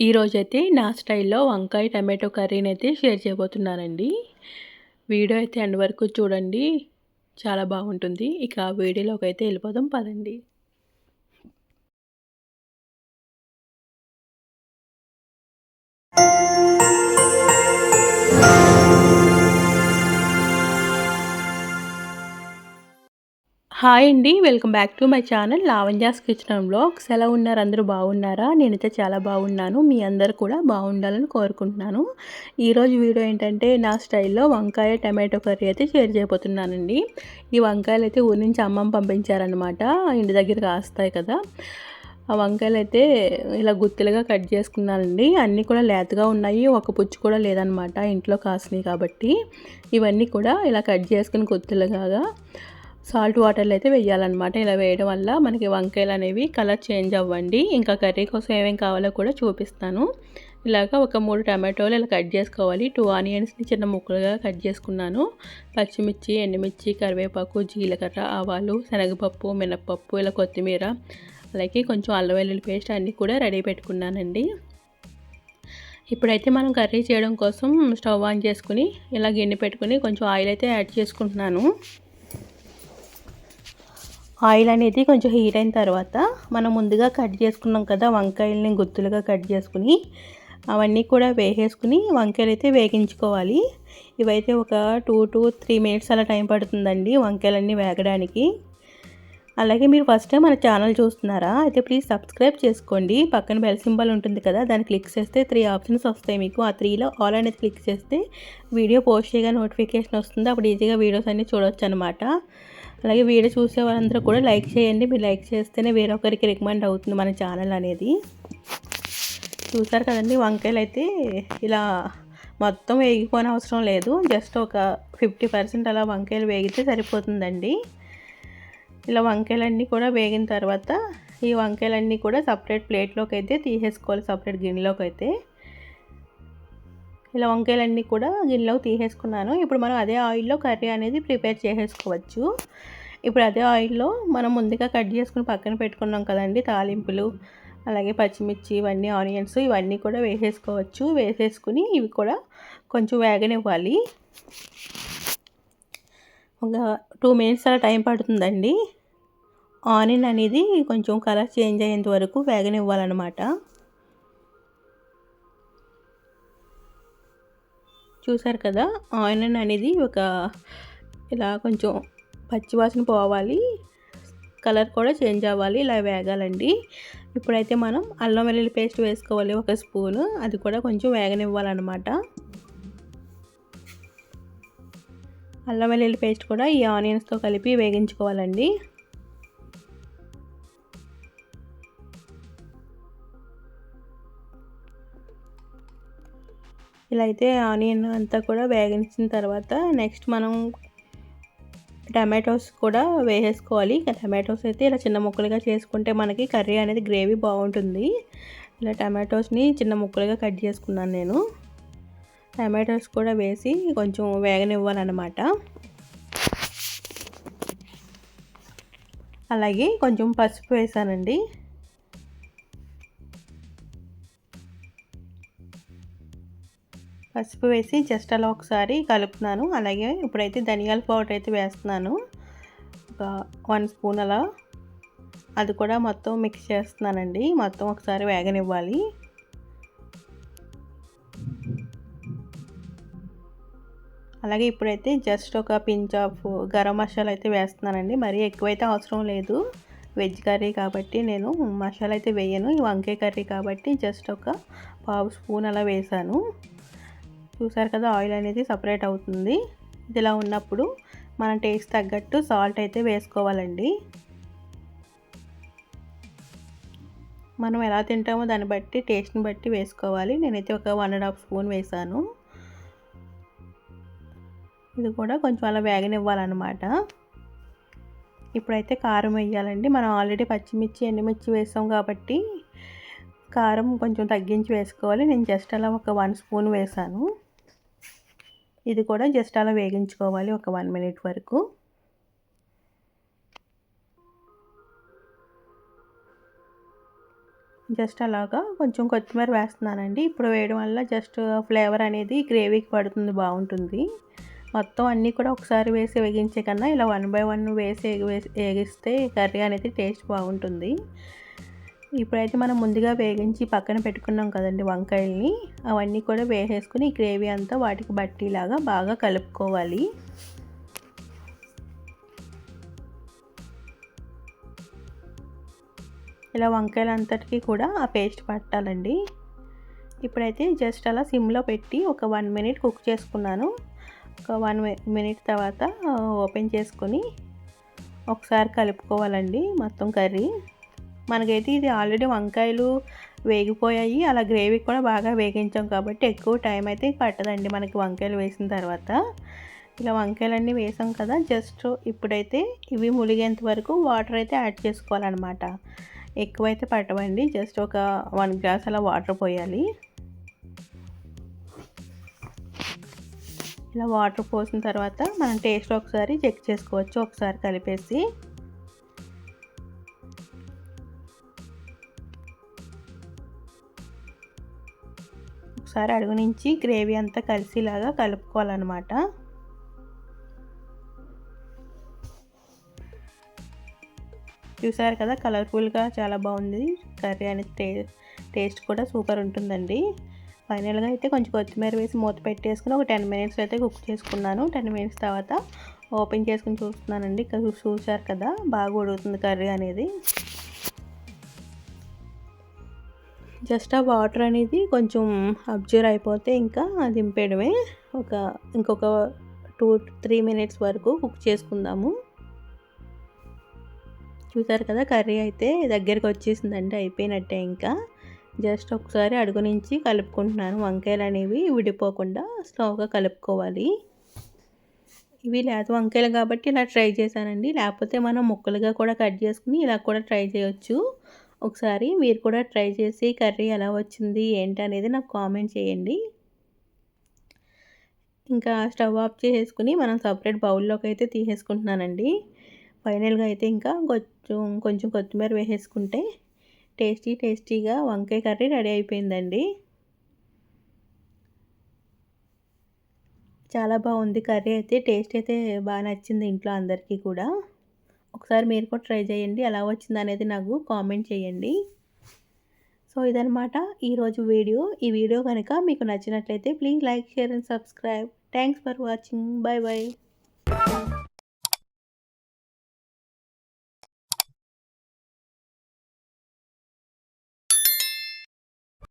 ఈరోజైతే నా స్టైల్లో వంకాయ టమాటో కర్రీని అయితే షేర్ చేయబోతున్నానండి. వీడియో అయితే ఎండ్ వరకు చూడండి. చాలా బాగుంటుంది. ఇక వీడియోలోకి అయితే వెళ్ళిపోదాం పదండి. హాయ్ అండి welcome back to my channel Lavanya's kitchen blogs. ఎలా ఉన్నారు? అందరూ బాగున్నారా? నేనైతే చాలా బాగున్నాను. మీ అందరు కూడా బాగుండాలని కోరుకుంటున్నాను. ఈరోజు వీడియో ఏంటంటే నా స్టైల్లో వంకాయ టమాటో కర్రీ అయితే షేర్ చేయబోతున్నానండి. ఈ వంకాయలు అయితే ఊరి నుంచి అమ్మమ్మ పంపించారనమాట ఇంటి దగ్గర కాస్తాయి కదా. ఆ వంకాయలు అయితే ఇలా గుత్తులుగా కట్ చేసుకున్నానండి. అన్నీ కూడా లేతగా ఉన్నాయి. ఒక పుచ్చు కూడా లేదనమాట ఇంట్లో కాసినాయి కాబట్టి. ఇవన్నీ కూడా ఇలా కట్ చేసుకుని గుత్తులుగా సాల్ట్ వాటర్లో అయితే వేయాలన్నమాట. ఇలా వేయడం వల్ల మనకి వంకాయలు అనేవి కలర్ చేంజ్ అవ్వండి. ఇంకా కర్రీ కోసం ఏమేమి కావాలో కూడా చూపిస్తాను. ఇలాగ ఒక మూడు టమాటోలు ఇలా కట్ చేసుకోవాలి. టూ ఆనియన్స్ని చిన్న ముక్కలుగా కట్ చేసుకున్నాను. పచ్చిమిర్చి ఎండుమిర్చి కరివేపాకు జీలకర్ర ఆవాలు శనగపప్పు మినప్పప్పు ఇలా కొత్తిమీర అలాగే కొంచెం అల్లం వెల్లుల్లి పేస్ట్ అన్నీ కూడా రెడీ పెట్టుకున్నానండి. ఇప్పుడైతే మనం కర్రీ చేయడం కోసం స్టవ్ ఆన్ చేసుకుని ఇలా గిన్నె పెట్టుకుని కొంచెం ఆయిల్ అయితే యాడ్ చేసుకుంటున్నాను. ఆయిల్ అనేది కొంచెం హీట్ అయిన తర్వాత మనం ముందుగా కట్ చేసుకున్నాం కదా వంకాయలని గుత్తులుగా కట్ చేసుకుని అవన్నీ కూడా వేసేసుకుని వంకాయలు అయితే వేగించుకోవాలి. ఇవైతే ఒక టూ టు త్రీ మినిట్స్ అలా టైం పడుతుందండి వంకాయలన్నీ వేగడానికి. అలాగే మీరు ఫస్ట్ టైం మన ఛానల్ చూస్తున్నారా అయితే ప్లీజ్ సబ్స్క్రైబ్ చేసుకోండి. పక్కన బెల్ సింబల్ ఉంటుంది కదా దాన్ని క్లిక్ చేస్తే త్రీ ఆప్షన్స్ వస్తాయి మీకు. ఆ త్రీలో ఆల్ అనేది క్లిక్ చేస్తే వీడియో పోస్ట్ చేయగా నోటిఫికేషన్ వస్తుంది. అప్పుడు ఈజీగా వీడియోస్ అన్నీ చూడవచ్చు అనమాట అలాగే వీడియో చూసే వాళ్ళందరూ కూడా లైక్ చేయండి. మీరు లైక్ చేస్తేనే వేరొకరికి రికమెండ్ అవుతుంది మన ఛానల్ అనేది. చూసారు కదండి వంకాయలు అయితే ఇలా మొత్తం వేగిపోని అవసరం లేదు. జస్ట్ ఒక ఫిఫ్టీ పర్సెంట్ అలా వంకాయలు వేగితే సరిపోతుందండి. ఇలా వంకాయలన్నీ కూడా వేగిన తర్వాత ఈ వంకాయలన్నీ కూడా సపరేట్ ప్లేట్లోకి అయితే తీసేసుకోవాలి సపరేట్ గిన్నెలోకి అయితే. ఇలా వంకాయలన్నీ కూడా గిన్నెలోకి తీసేసుకున్నాను. ఇప్పుడు మనం అదే ఆయిల్లో కర్రీ అనేది ప్రిపేర్ చేసేసుకోవచ్చు. ఇప్పుడు అదే ఆయిల్లో మనం ముందుగా కట్ చేసుకుని పక్కన పెట్టుకున్నాం కదండి తాలింపులు అలాగే పచ్చిమిర్చి ఇవన్నీ ఆనియన్స్ ఇవన్నీ కూడా వేసేసుకోవచ్చు. వేసేసుకుని ఇవి కూడా కొంచెం వేగనివ్వాలి. ఒక టూ మినిట్స్ అలా టైం పడుతుందండి. ఆనియన్ అనేది కొంచెం కలర్ చేంజ్ అయ్యేంత వరకు వేగనివ్వాలన్నమాట. చూసారు కదా ఆనియన్ అనేది ఒక ఇలా కొంచెం పచ్చివాసన పోవాలి. కలర్ కూడా చేంజ్ అవ్వాలి. ఇలా వేగాలండి. ఇప్పుడైతే మనం అల్లం వెల్లుల్లి పేస్ట్ వేసుకోవాలి ఒక స్పూను. అది కూడా కొంచెం వేగనివ్వాలన్నమాట. అల్లం వెల్లుల్లి పేస్ట్ కూడా ఈ ఆనియన్స్తో కలిపి వేగించుకోవాలండి. ఇలా అయితే ఆనియన్ అంతా కూడా వేగించిన తర్వాత నెక్స్ట్ మనం టమాటోస్ కూడా వేసేసుకోవాలి. టమాటోస్ అయితే ఇలా చిన్న ముక్కలుగా చేసుకుంటే మనకి కర్రీ అనేది గ్రేవీ బాగుంటుంది. ఇలా టమాటోస్ని చిన్న ముక్కలుగా కట్ చేసుకున్నాను నేను. టమాటోస్ కూడా వేసి కొంచెం వేగనివ్వాలన్నమాట. అలాగే కొంచెం పసుపు వేసానండి. పసుపు వేసి జస్ట్ అలా ఒకసారి కలుపుతున్నాను. అలాగే ఇప్పుడైతే ధనియాల పౌడర్ అయితే వేస్తున్నాను. ఒక వన్ స్పూన్ అలా. అది కూడా మొత్తం మిక్స్ చేస్తున్నానండి. మొత్తం ఒకసారి వేగనివ్వాలి. అలాగే ఇప్పుడైతే జస్ట్ ఒక పించ్ ఆఫ్ గరం మసాలా అయితే వేస్తున్నానండి. మరీ ఎక్కువైతే అవసరం లేదు. వెజ్ కర్రీ కాబట్టి నేను మసాలా అయితే వేయను. ఈ వంకాయ కర్రీ కాబట్టి జస్ట్ ఒక పావు స్పూన్ అలా వేసాను చూసారు కదా ఆయిల్ అనేది సపరేట్ అవుతుంది. ఇదిలా ఉన్నప్పుడు మన టేస్ట్ తగ్గట్టు సాల్ట్ అయితే వేసుకోవాలండి. మనం ఎలా తింటామో దాన్ని బట్టి టేస్ట్ని బట్టి వేసుకోవాలి. నేనైతే ఒక వన్ అండ్ హాఫ్ స్పూన్ వేసాను. ఇది కూడా కొంచెం అలా వేగనివ్వాలన్నమాట. ఇప్పుడైతే కారం వేయాలండి. మనం ఆల్రెడీ పచ్చిమిర్చి ఎండుమిర్చి వేసాం కాబట్టి కారం కొంచెం తగ్గించి వేసుకోవాలి. నేను జస్ట్ అలా ఒక వన్ స్పూన్ వేసాను. ఇది కూడా జస్ట్ అలా వేగించుకోవాలి ఒక వన్ మినిట్ వరకు. జస్ట్ అలాగా కొంచెం కొత్తిమీర వేస్తున్నానండి. ఇప్పుడు వేయడం వల్ల జస్ట్ ఫ్లేవర్ అనేది గ్రేవీకి పడుతుంది బాగుంటుంది. మొత్తం అన్నీ కూడా ఒకసారి వేసి వేగించే కన్నా ఇలా వన్ బై వన్ వేసి వేగిస్తే కర్రీ అనేది టేస్ట్ బాగుంటుంది. ఇప్పుడైతే మనం ముందుగా వేగించి పక్కన పెట్టుకున్నాం కదండి వంకాయల్ని. అవన్నీ కూడా వేసేసుకుని గ్రేవీ అంతా వాటికి బట్టిలాగా బాగా కలుపుకోవాలి. ఇలా వంకాయలు కూడా ఆ పేస్ట్ పట్టాలండి. ఇప్పుడైతే జస్ట్ అలా సిమ్లో పెట్టి ఒక వన్ మినిట్ కుక్ చేసుకున్నాను. ఒక వన్ మినిట్ తర్వాత ఓపెన్ చేసుకొని ఒకసారి కలుపుకోవాలండి మొత్తం కర్రీ. మనకైతే ఇది ఆల్రెడీ వంకాయలు వేగిపోయాయి. అలా గ్రేవీ కూడా బాగా వేగించాం కాబట్టి ఎక్కువ టైం అయితే పట్టదండి మనకి వంకాయలు వేసిన తర్వాత. ఇలా వంకాయలన్నీ వేసాం కదా జస్ట్ ఇప్పుడైతే ఇవి ములిగేంత వరకు వాటర్ అయితే యాడ్ చేసుకోవాలన్నమాట. ఎక్కువైతే పట్టవండి జస్ట్ ఒక వన్ గ్లాస్ అలా వాటర్ పోయాలి. ఇలా వాటర్ పోసిన తర్వాత మనం టేస్ట్ ఒకసారి చెక్ చేసుకోవచ్చు ఒకసారి కలిపేసి. ఒకసారి అడుగు నుంచి గ్రేవీ అంతా కలిసిలాగా కలుపుకోవాలన్నమాట. చూసారు కదా కలర్ఫుల్గా చాలా బాగుంది. కర్రీ అనేది టే టేస్ట్ కూడా సూపర్ ఉంటుందండి. ఫైనల్గా అయితే కొంచెం కొత్తిమీర వేసి మూత పెట్టేసుకుని ఒక టెన్ మినిట్స్ అయితే కుక్ చేసుకున్నాను. టెన్ మినిట్స్ తర్వాత ఓపెన్ చేసుకుని చూస్తున్నానండి. చూసారు కదా బాగా ఉడుగుతుంది కర్రీ అనేది. జస్ట్ ఆ వాటర్ అనేది కొంచెం అబ్జర్వ్ అయిపోతే ఇంకా దింపేయడమే. ఒక ఇంకొక టూ త్రీ మినిట్స్ వరకు కుక్ చేసుకుందాము. చూసారు కదా కర్రీ అయితే దగ్గరికి వచ్చేసిందంటే అయిపోయినట్టే ఇంకా. జస్ట్ ఒకసారి అడుగు నుంచి కలుపుకుంటున్నాను. వంకాయలు అనేవి విడిపోకుండా స్లోగా కలుపుకోవాలి. ఇవి లేత వంకాయలు కాబట్టి ఇలా ట్రై చేశానండి. లేకపోతే మనం ముక్కలుగా కూడా కట్ చేసుకుని ఇలా కూడా ట్రై చేయొచ్చు. ఒకసారి మీరు కూడా ట్రై చేసి కర్రీ ఎలా వచ్చింది ఏంటి అనేది నాకు కామెంట్ చేయండి. ఇంకా స్టవ్ ఆఫ్ చేసుకుని మనం సపరేట్ బౌల్లోకి అయితే తీసేసుకుంటున్నానండి. ఫైనల్గా అయితే ఇంకా కొంచెం కొంచెం కొత్తిమీర వేసేసుకుంటే టేస్టీ టేస్టీగా వంకాయ కర్రీ రెడీ అయిపోయిందండి. చాలా బాగుంది కర్రీ అయితే టేస్ట్ అయితే బాగా నచ్చింది ఇంట్లో అందరికీ కూడా. ఒకసారి మీరు కూడా ట్రై చేయండి. ఎలా వచ్చింది అనేది నాకు కామెంట్ చేయండి. సో ఇదనమాట ఈరోజు వీడియో. ఈ వీడియో కనుక మీకు నచ్చినట్లయితే please like share and subscribe. Thanks for watching. Bye bye